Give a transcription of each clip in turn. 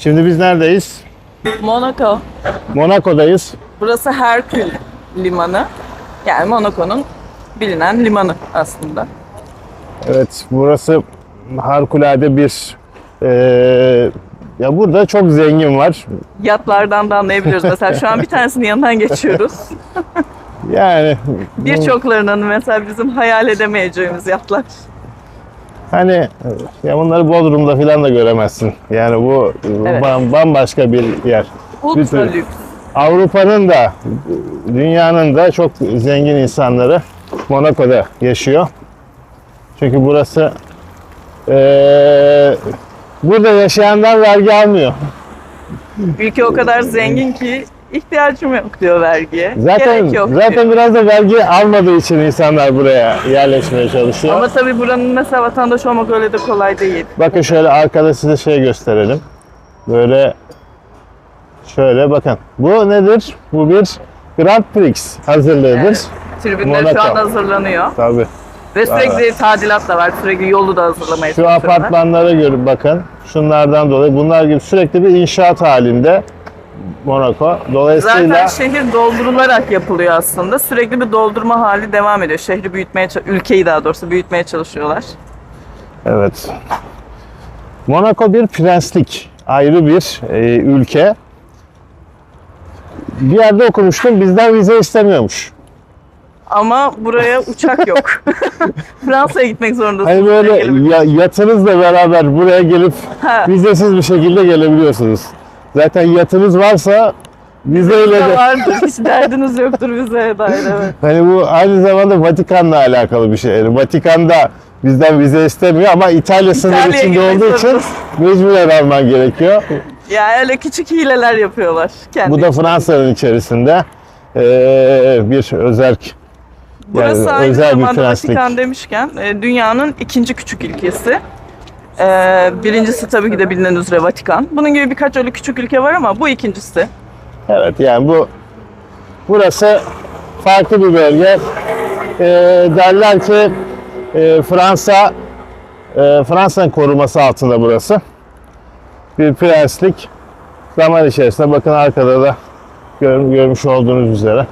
Şimdi biz neredeyiz? Monaco. Monaco'dayız. Burası Herkül Limanı. Yani Monaco'nun bilinen limanı aslında. Evet, burası harikulade bir eee, ya burada çok zengin var. Yatlardan da anlayabiliyoruz. Mesela şu an bir tanesinin yanından geçiyoruz. Yani Birçoklarının mesela bizim hayal edemeyeceğimiz yatlar. Hani ya bunları Bodrum'da falan da göremezsin. Yani bu Evet. bam- bambaşka bir yer. Ultra lüks. Avrupa'nın da dünyanın da çok zengin insanları Monaco'da yaşıyor. Çünkü burası eee, burada yaşayanlar vergi almıyor. Ülke o kadar zengin ki ihtiyacım yok diyor vergiye. Zaten Gerek yok zaten diyor. biraz da vergi almadığı için insanlar buraya yerleşmeye çalışıyor. Ama tabii buranın mesela vatandaş olmak öyle de kolay değil. Bakın şöyle arkada size şey gösterelim. Böyle şöyle bakın. Bu nedir? Bu bir Grand Prix hazırlığıdır. Evet. Tribünler şu Monaco. an hazırlanıyor. Tabii. Ve sürekli tadilat da var. Sürekli yolu da hazırlamaya Şu apartmanlara görün bakın. Şunlardan dolayı bunlar gibi sürekli bir inşaat halinde Monaco. Dolayısıyla Zaten şehir doldurularak yapılıyor aslında. Sürekli bir doldurma hali devam ediyor. Şehri büyütmeye, ülkeyi daha doğrusu büyütmeye çalışıyorlar. evet. Monaco bir prenslik, ayrı bir e, ülke. Bir yerde okumuştum bizden vize istemiyormuş. Ama buraya uçak yok. Fransa'ya gitmek zorundasınız. Hani böyle ya, yatınızla beraber buraya gelip Ha. vizesiz bir şekilde gelebiliyorsunuz. Zaten yatınız varsa vizeyle de vardır. Hiç derdiniz yoktur vizeye dair evet. Hani bu aynı zamanda Vatikan'la alakalı bir şey. Yani Vatikan'da bizden vize istemiyor ama İtalya sınırı içinde olduğu için mecburen alman gerekiyor. Ya öyle küçük hileler yapıyorlar. Kendi Bu da Fransa'nın içerisinde eee, bir özerk. Burası yani aynı özel bir zamanda. Vatikan demişken dünyanın ikinci küçük ülkesi. E, birincisi tabii ki de bilinen üzere Vatikan. Bunun gibi birkaç öyle küçük ülke var ama bu ikincisi. Evet yani bu burası farklı bir bölge. Eee, derler ki eee, Fransa eee, Fransa'nın koruması altında burası. Bir prenslik. Zaman içerisinde bakın arkada da gör- görmüş olduğunuz üzere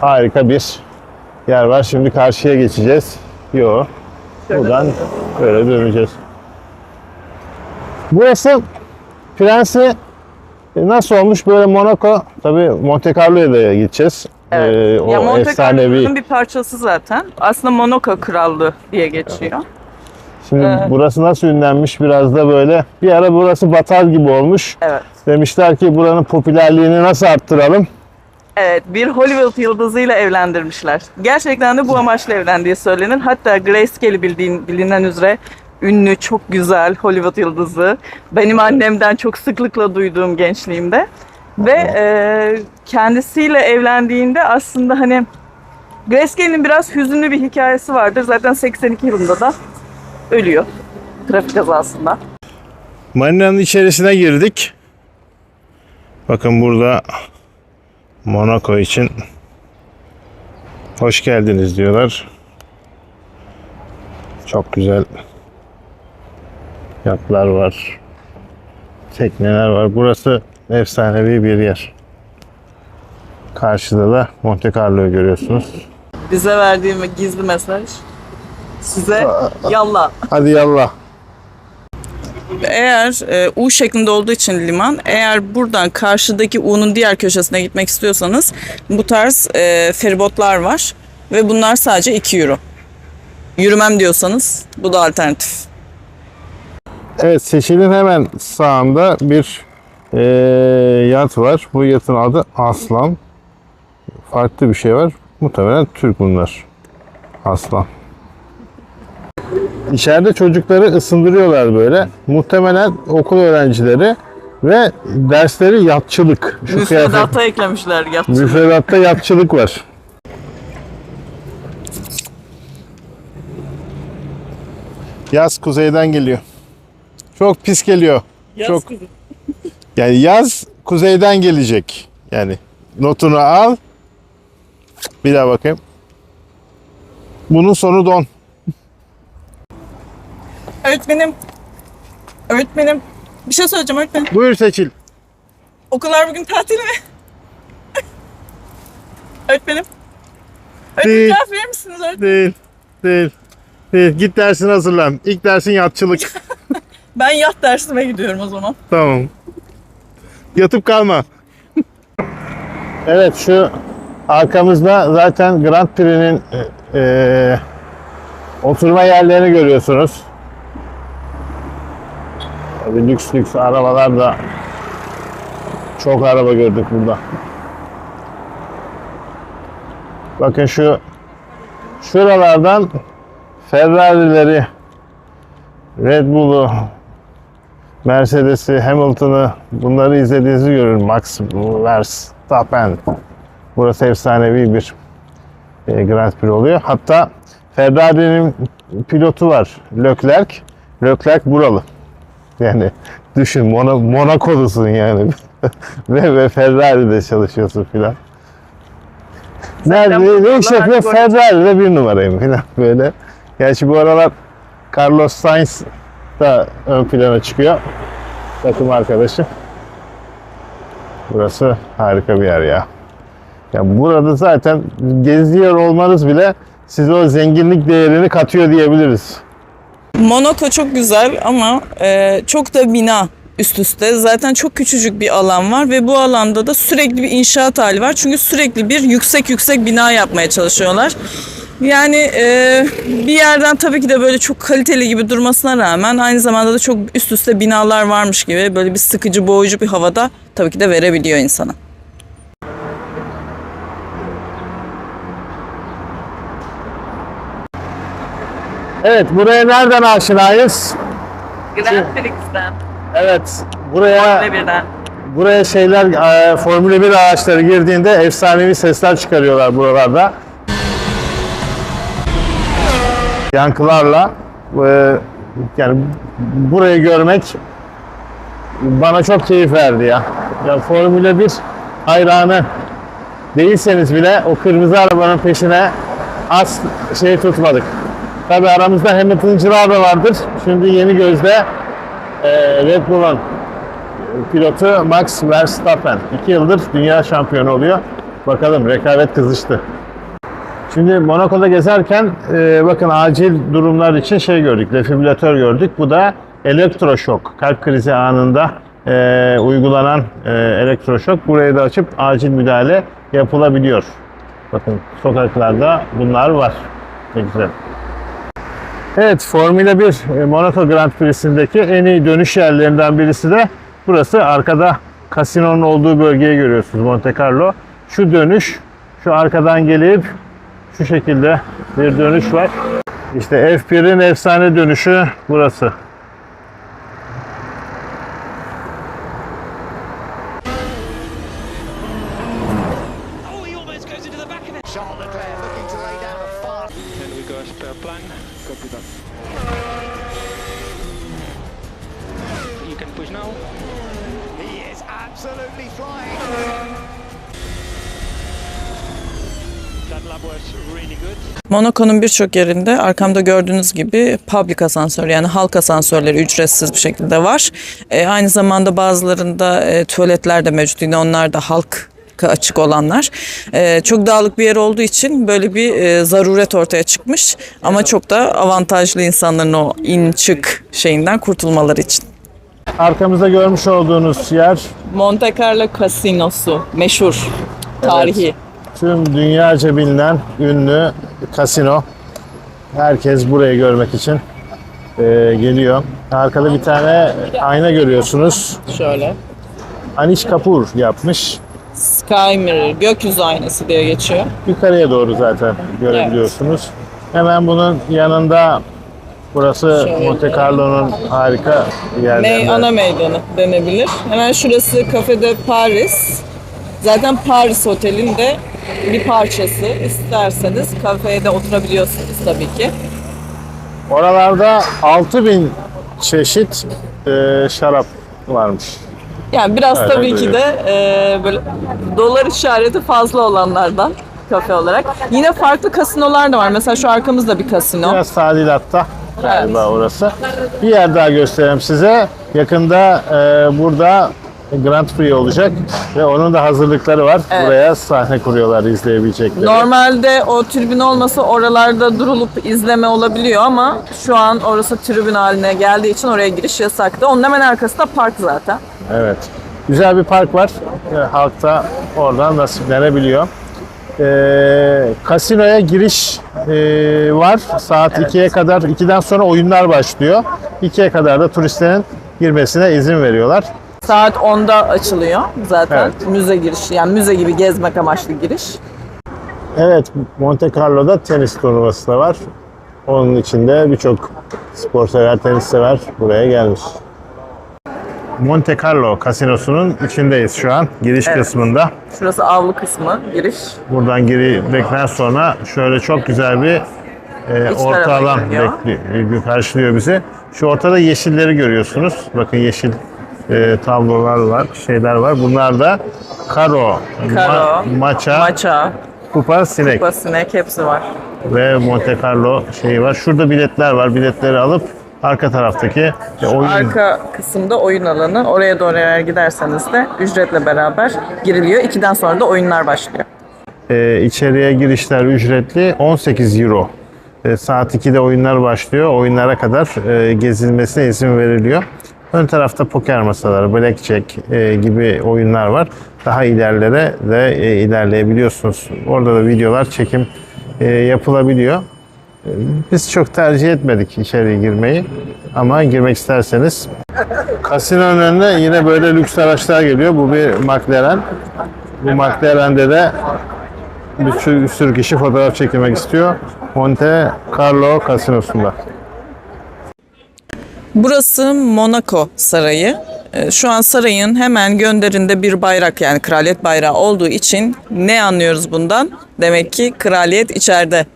harika bir yer var. Şimdi karşıya geçeceğiz. Yo. Buradan böyle döneceğiz. Burası Prensi e, Nasıl olmuş böyle Monaco? Tabii Monte Carlo'ya da gideceğiz. Evet. Ee, o ya Monte efsanevi. Carlo'nun bir parçası zaten. Aslında Monaco Krallığı diye geçiyor. Şimdi Evet. burası nasıl ünlenmiş biraz da böyle. Bir ara burası batar gibi olmuş. Evet. Demişler ki buranın popülerliğini nasıl arttıralım? Evet, bir Hollywood yıldızıyla evlendirmişler. Gerçekten de bu amaçla evlendiği söylenir. Hatta Grace Kelly bildiğin, bilinen üzere ünlü, çok güzel Hollywood yıldızı. Benim annemden çok sıklıkla duyduğum gençliğimde. Ve e, kendisiyle evlendiğinde aslında hani Grace Kelly'nin biraz hüzünlü bir hikayesi vardır. Zaten 82 yılında da ölüyor trafik kazasında. Marina'nın içerisine girdik. Bakın burada Monaco için hoş geldiniz diyorlar. Çok güzel yatlar var. Tekneler var. Burası efsanevi bir yer. Karşıda da Monte Carlo'yu görüyorsunuz. Bize verdiğim gizli mesaj size yallah. Hadi yallah. Eğer e, U şeklinde olduğu için liman, eğer buradan karşıdaki U'nun diğer köşesine gitmek istiyorsanız bu tarz e, feribotlar var ve bunlar sadece 2 euro. Yürümem diyorsanız bu da alternatif. Evet Seçil'in hemen sağında bir eee, yat var. Bu yatın adı Aslan. Farklı bir şey var. Muhtemelen Türk bunlar. Aslan. İçeride çocukları ısındırıyorlar böyle. Muhtemelen okul öğrencileri ve dersleri yatçılık. Şu kıyafet- Müfredata eklemişler yatçı. Müfredatta yatçılık var. Yaz kuzeyden geliyor. Çok pis geliyor. Çok yani yaz kuzeyden gelecek. Yani notunu al. Bir daha bakayım. Bunun sonu don. Öğretmenim, öğretmenim Bir şey söyleyeceğim öğretmenim. Buyur Seçil. Okullar bugün tatil mi? öğretmenim. Öğretmenim Değil. cevap verir misiniz öğretmenim? Değil. Değil. Değil. Git dersin hazırlan. İlk dersin yatçılık. Ben yat dersime gidiyorum o zaman. tamam. Yatıp kalma. evet şu arkamızda zaten Grand Prix'nin e, e, oturma yerlerini görüyorsunuz. Tabii lüks lüks arabalar da çok araba gördük burada. Bakın şu şuralardan Ferrari'leri, Red Bull'u, Mercedes'i, Hamilton'ı bunları izlediğinizi görün. Max Verstappen. Burası efsanevi bir e, Grand Prix oluyor. Hatta Ferrari'nin pilotu var. Leclerc. Leclerc buralı. Yani düşün Mona, Monaco'lusun yani. ve, ve Ferrari'de çalışıyorsun filan. Nerede, ne iş yapıyor? Ferrari'de bir numarayım filan böyle. Gerçi bu aralar Carlos Sainz da ön plana çıkıyor. Takım arkadaşı. Burası harika bir yer ya. Ya burada zaten geziyor olmanız bile size o zenginlik değerini katıyor diyebiliriz. Monaco çok güzel ama e, çok da bina üst üste. Zaten çok küçücük bir alan var ve bu alanda da sürekli bir inşaat hali var. Çünkü sürekli bir yüksek yüksek bina yapmaya çalışıyorlar. Yani e, bir yerden tabii ki de böyle çok kaliteli gibi durmasına rağmen aynı zamanda da çok üst üste binalar varmış gibi böyle bir sıkıcı boğucu bir havada tabii ki de verebiliyor insana. Evet buraya nereden aşinayız? Grand Prix'ten, Evet buraya birden. buraya şeyler e, Formula 1 araçları girdiğinde efsanevi sesler çıkarıyorlar buralarda. Yankılarla e, yani burayı görmek bana çok keyif verdi ya. Ya Formula 1 hayranı değilseniz bile o kırmızı arabanın peşine az şey tutmadık. Tabi aramızda Hamilton'cılar da vardır. Şimdi yeni gözde e, Red Bull'un pilotu Max Verstappen. 2 yıldır dünya şampiyonu oluyor. Bakalım rekabet kızıştı. Şimdi Monaco'da gezerken e, bakın acil durumlar için şey gördük, defibrilatör gördük. Bu da elektroşok, kalp krizi anında e, uygulanan e, elektroşok. Burayı da açıp acil müdahale yapılabiliyor. Bakın sokaklarda bunlar var. Ne güzel. Evet, Formula 1 e, Monaco Grand Prix'sindeki en iyi dönüş yerlerinden birisi de burası. Arkada kasinonun olduğu bölgeyi görüyorsunuz Monte Carlo. Şu dönüş, şu arkadan gelip şu şekilde bir dönüş var. İşte F1'in efsane dönüşü burası. Monaco'nun birçok yerinde arkamda gördüğünüz gibi public asansör yani halk asansörleri ücretsiz bir şekilde var. E, aynı zamanda bazılarında e, tuvaletler de mevcut. Yine onlar da halk açık olanlar. E, çok dağlık bir yer olduğu için böyle bir e, zaruret ortaya çıkmış. Ama çok da avantajlı insanların o in çık şeyinden kurtulmaları için. Arkamızda görmüş olduğunuz yer Monte Carlo Casinosu meşhur tarihi. Tüm dünyaca bilinen ünlü kasino. Herkes burayı görmek için e, geliyor. Arkada bir tane ayna görüyorsunuz. Şöyle. Anish Kapoor yapmış. Sky Mirror, gökyüzü aynası diye geçiyor. Yukarıya doğru zaten görebiliyorsunuz. Hemen bunun yanında burası Şöyle. Monte Carlo'nun harika Mey, yerlerinden. ana meydanı denebilir. Hemen şurası Cafe de Paris. Zaten Paris Otel'in de bir parçası. İsterseniz kafede oturabiliyorsunuz tabii ki. Oralarda 6000 çeşit e, şarap varmış. Yani biraz Öyle tabii ki de e, böyle dolar işareti fazla olanlardan kafe olarak. Yine farklı kasinolar da var. Mesela şu arkamızda bir kasino. Biraz tadilatta. galiba orası. Bir yer daha göstereyim size. Yakında e, burada Grand Prix olacak ve onun da hazırlıkları var. Evet. Buraya sahne kuruyorlar izleyebilecekleri. Normalde o tribün olmasa oralarda durulup izleme olabiliyor ama şu an orası tribün haline geldiği için oraya giriş yasaktı. Onun hemen arkasında park zaten. Evet. Güzel bir park var. E, Halk da oradan nasiplenebiliyor. E, kasinoya giriş e, var. Saat 2'ye kadar, 2'den sonra oyunlar başlıyor. 2'ye kadar da turistlerin girmesine izin veriyorlar. Saat 10'da açılıyor zaten. Evet. Müze girişi yani müze gibi gezmek amaçlı giriş. Evet, Monte Carlo'da tenis turnuvası da var. Onun içinde birçok spor sever, tenis sever buraya gelmiş. Monte Carlo kasinosunun içindeyiz şu an, giriş Evet. kısmında. Şurası avlu kısmı, giriş. Buradan girdikten sonra şöyle çok güzel bir e, orta alan giriyor. bekli- karşılıyor bizi. Şu ortada yeşilleri görüyorsunuz. Bakın yeşil e, tablolar var, şeyler var. Bunlar da karo, Karo, ma- maça, Maça, kupa, sinek kupa, sinek hepsi var. ve Monte Carlo şeyi var. Şurada biletler var. Biletleri alıp arka taraftaki e, oyun Arka kısımda oyun alanı. Oraya doğru eğer giderseniz de ücretle beraber giriliyor. 2'den sonra da oyunlar başlıyor. e, içeriye girişler ücretli 18 euro. E, saat 2'de oyunlar başlıyor. Oyunlara kadar e, gezilmesine izin veriliyor. Ön tarafta poker masaları, blackjack e, gibi oyunlar var. Daha ilerlere de e, ilerleyebiliyorsunuz. Orada da videolar, çekim e, yapılabiliyor. Biz çok tercih etmedik içeriye girmeyi. Ama girmek isterseniz. Kasinonun önüne yine böyle lüks araçlar geliyor. Bu bir McLaren. Bu McLaren'de de bir sürü kişi fotoğraf çekilmek istiyor. Monte Carlo Kasinosu'nda. Burası Monaco Sarayı. Ee, Şu an sarayın hemen gönderinde bir bayrak yani kraliyet bayrağı olduğu için ne anlıyoruz bundan? Demek ki kraliyet içeride.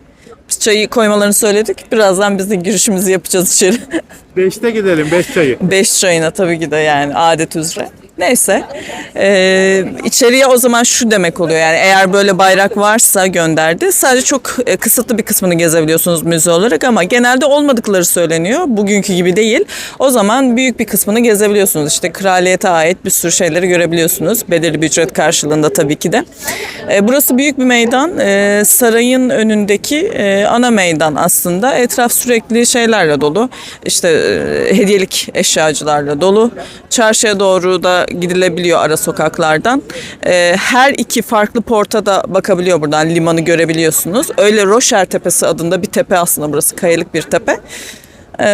Biz çayı koymalarını söyledik. Birazdan biz de girişimizi yapacağız içeri. 5'te gidelim, 5 çayı. Beş çayına tabii ki de yani adet üzere. Neyse. Ee, içeriye o zaman şu demek oluyor yani eğer böyle bayrak varsa gönderdi. Sadece çok e, kısıtlı bir kısmını gezebiliyorsunuz müze olarak ama genelde olmadıkları söyleniyor. Bugünkü gibi değil. O zaman büyük bir kısmını gezebiliyorsunuz. İşte kraliyete ait bir sürü şeyleri görebiliyorsunuz. Belirli bir ücret karşılığında tabii ki de. E, burası büyük bir meydan. E, sarayın önündeki e, ana meydan aslında. Etraf sürekli şeylerle dolu. İşte e, hediyelik eşyacılarla dolu. Çarşıya doğru da gidilebiliyor ara sokaklardan. E, her iki farklı porta da bakabiliyor buradan. Limanı görebiliyorsunuz. Öyle Roşer Tepesi adında bir tepe aslında burası. Kayalık bir tepe. E,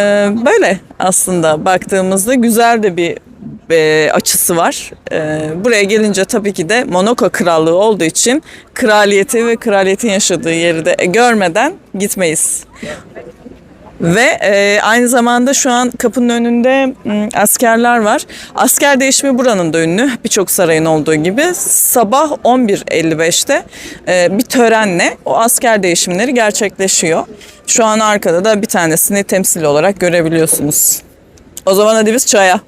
böyle aslında baktığımızda güzel de bir e, açısı var. E, buraya gelince tabii ki de Monaco Krallığı olduğu için kraliyeti ve kraliyetin yaşadığı yeri de görmeden gitmeyiz. Ve e, aynı zamanda şu an kapının önünde m, askerler var. Asker değişimi buranın da ünlü. Birçok sarayın olduğu gibi. Sabah 11.55'te e, bir törenle o asker değişimleri gerçekleşiyor. Şu an arkada da bir tanesini temsil olarak görebiliyorsunuz. O zaman hadi biz çaya.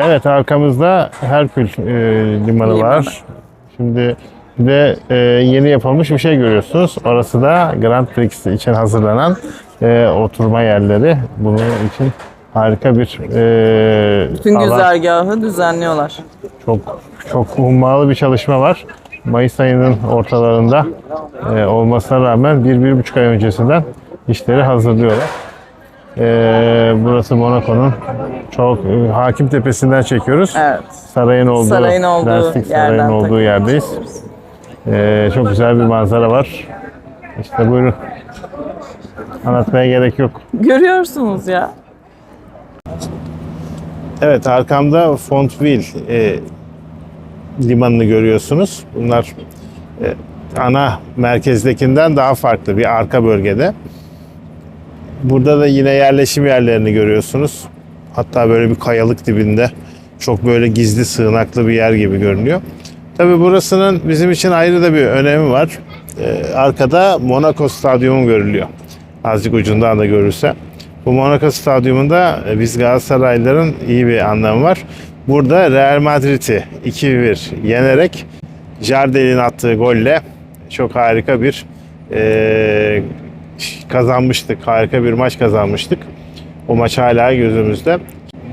Evet arkamızda Herkül e, limanı Limanı. var. Şimdi de e, yeni yapılmış bir şey görüyorsunuz. Orası da Grand Prix için hazırlanan e, oturma yerleri. Bunun için harika bir e, Bütün alan. güzergahı düzenliyorlar. Çok çok hummalı bir çalışma var. Mayıs ayının ortalarında e, olmasına rağmen bir, bir buçuk ay öncesinden işleri hazırlıyorlar. E, burası Monaco'nun çok e, hakim tepesinden çekiyoruz. Evet. Sarayın olduğu, Sarayın olduğu Sarayın olduğu yerdeyiz. E, çok güzel bir manzara var. İşte buyurun. Anlatmaya gerek yok. Görüyorsunuz ya. Evet arkamda Fontville e, limanını görüyorsunuz. Bunlar e, ana merkezdekinden daha farklı bir arka bölgede. Burada da yine yerleşim yerlerini görüyorsunuz. Hatta böyle bir kayalık dibinde çok böyle gizli sığınaklı bir yer gibi görünüyor. Tabi burasının bizim için ayrı da bir önemi var. E, arkada Monaco Stadyumu görülüyor. Azıcık ucundan da görürse. Bu Monaco Stadyumunda e, biz Galatasaraylıların iyi bir anlamı var. Burada Real Madrid'i 2-1 yenerek Jardel'in attığı golle çok harika bir e, kazanmıştık. Harika bir maç kazanmıştık. O maç hala gözümüzde.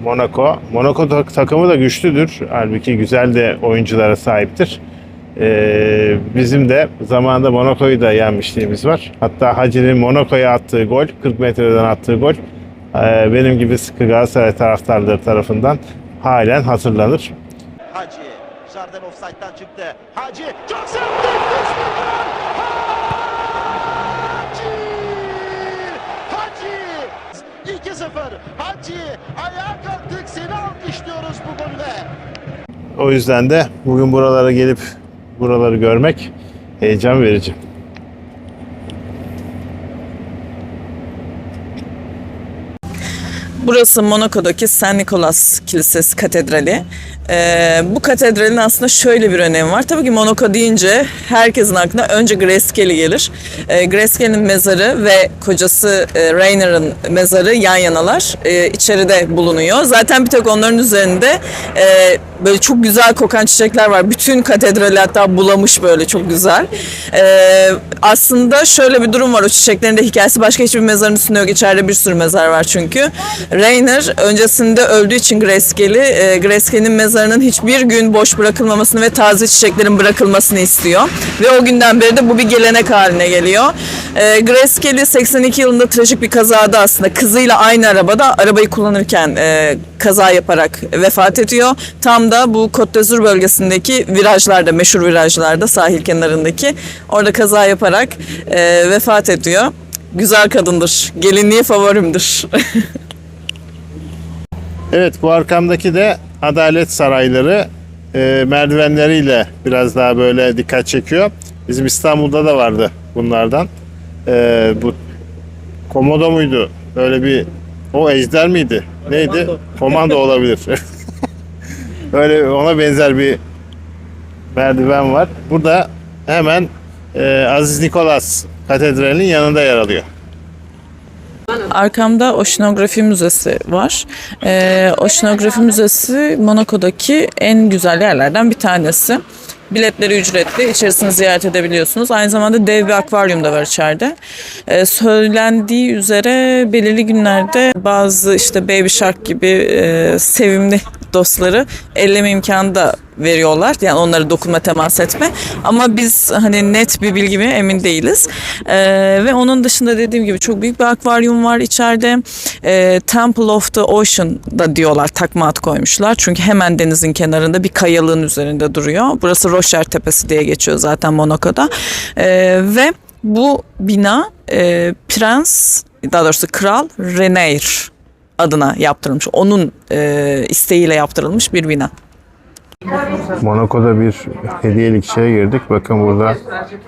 Monaco. Monaco tak- takımı da güçlüdür. Halbuki güzel de oyunculara sahiptir. Ee, bizim de zamanında Monaco'yu da yenmişliğimiz var. Hatta Hacı'nin Monaco'ya attığı gol, 40 metreden attığı gol e, benim gibi sıkı Galatasaray taraftarları tarafından halen hatırlanır. Hacı. Jardim offside'dan çıktı. Hacı çok sert nefis bir gol. Hacı! Hacı! 2-0. Hacı ayağa kalktık seni alkışlıyoruz bu golüne. O yüzden de bugün buralara gelip buraları görmek heyecan verici. Burası Monaco'daki Saint Nicholas Kilisesi Katedrali. Ee, bu katedralin aslında şöyle bir önemi var. Tabii ki Monaco deyince herkesin aklına önce Kelly gelir. Ee, Kelly'nin mezarı ve kocası e, Rainer'ın mezarı yan yanalar. Ee, içeride bulunuyor. Zaten bir tek onların üzerinde e, böyle çok güzel kokan çiçekler var. Bütün katedrali hatta bulamış böyle çok güzel. Ee, aslında şöyle bir durum var. O çiçeklerin de hikayesi başka hiçbir mezarın üstünde yok. İçeride bir sürü mezar var çünkü. Rainer öncesinde öldüğü için Kelly, e, Kelly'nin mezarının hiçbir gün boş bırakılmamasını ve taze çiçeklerin bırakılmasını istiyor. Ve o günden beri de bu bir gelenek haline geliyor. E, Grace Kelly 82 yılında trajik bir kazada aslında kızıyla aynı arabada arabayı kullanırken e, kaza yaparak vefat ediyor. Tam da bu Côte d'Azur bölgesindeki virajlarda, meşhur virajlarda sahil kenarındaki orada kaza yaparak e, vefat ediyor. Güzel kadındır. Gelinliği favorimdir. Evet bu arkamdaki de Adalet Sarayları e, merdivenleriyle biraz daha böyle dikkat çekiyor. Bizim İstanbul'da da vardı bunlardan. E, bu komodo muydu? Öyle bir o ejder miydi? Neydi? Komando olabilir. Öyle ona benzer bir merdiven var. Burada hemen e, Aziz Nikolas Katedrali'nin yanında yer alıyor. Arkamda Oşinografi Müzesi var. Ee, Oşinografi Müzesi Monaco'daki en güzel yerlerden bir tanesi. Biletleri ücretli. İçerisini ziyaret edebiliyorsunuz. Aynı zamanda dev bir akvaryum da var içeride. Ee, söylendiği üzere belirli günlerde bazı işte Baby Shark gibi e, sevimli dostları elleme imkanı da veriyorlar. Yani onları dokunma temas etme. Ama biz hani net bir bilgi mi emin değiliz. Ee, ve onun dışında dediğim gibi çok büyük bir akvaryum var içeride. Ee, Temple of the Ocean da diyorlar takma ad koymuşlar. Çünkü hemen denizin kenarında bir kayalığın üzerinde duruyor. Burası Rocher Tepesi diye geçiyor zaten Monaco'da. Ee, ve bu bina e, Prens daha doğrusu Kral Renair adına yaptırılmış. Onun e, isteğiyle yaptırılmış bir bina. Monaco'da bir hediyelik şeye girdik. Bakın burada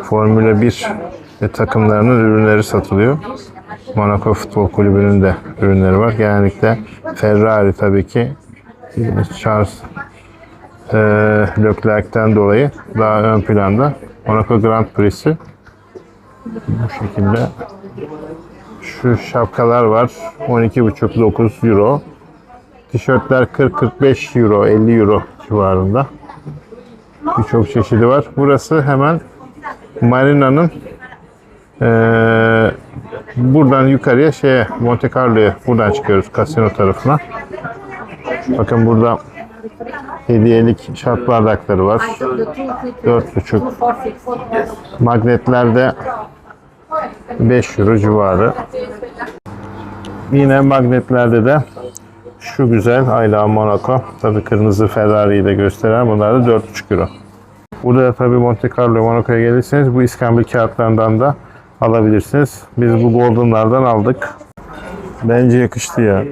Formula 1 ve takımlarının ürünleri satılıyor. Monaco Futbol Kulübü'nün de ürünleri var. Genellikle Ferrari tabii ki Charles e, Leclerc'ten dolayı daha ön planda. Monaco Grand Prix'si bu şekilde. Şu şapkalar var. 12,5-9 euro. Tişörtler 40-45 euro, 50 euro civarında. Birçok çeşidi var. Burası hemen marinanın eee, buradan yukarıya şeye Monte Carlo'ya buradan çıkıyoruz kasino tarafına. Bakın burada hediyelik şat bardakları var. 4,5 magnetlerde 5 euro civarı. Yine magnetlerde de şu güzel Ayla Monaco. Tabii kırmızı Ferrari'yi de gösteren bunlar da 4,5 euro. Burada da tabii Monte Carlo Monaco'ya gelirseniz bu İskambil kağıtlarından da alabilirsiniz. Biz bu Golden'lardan aldık. Bence yakıştı ya.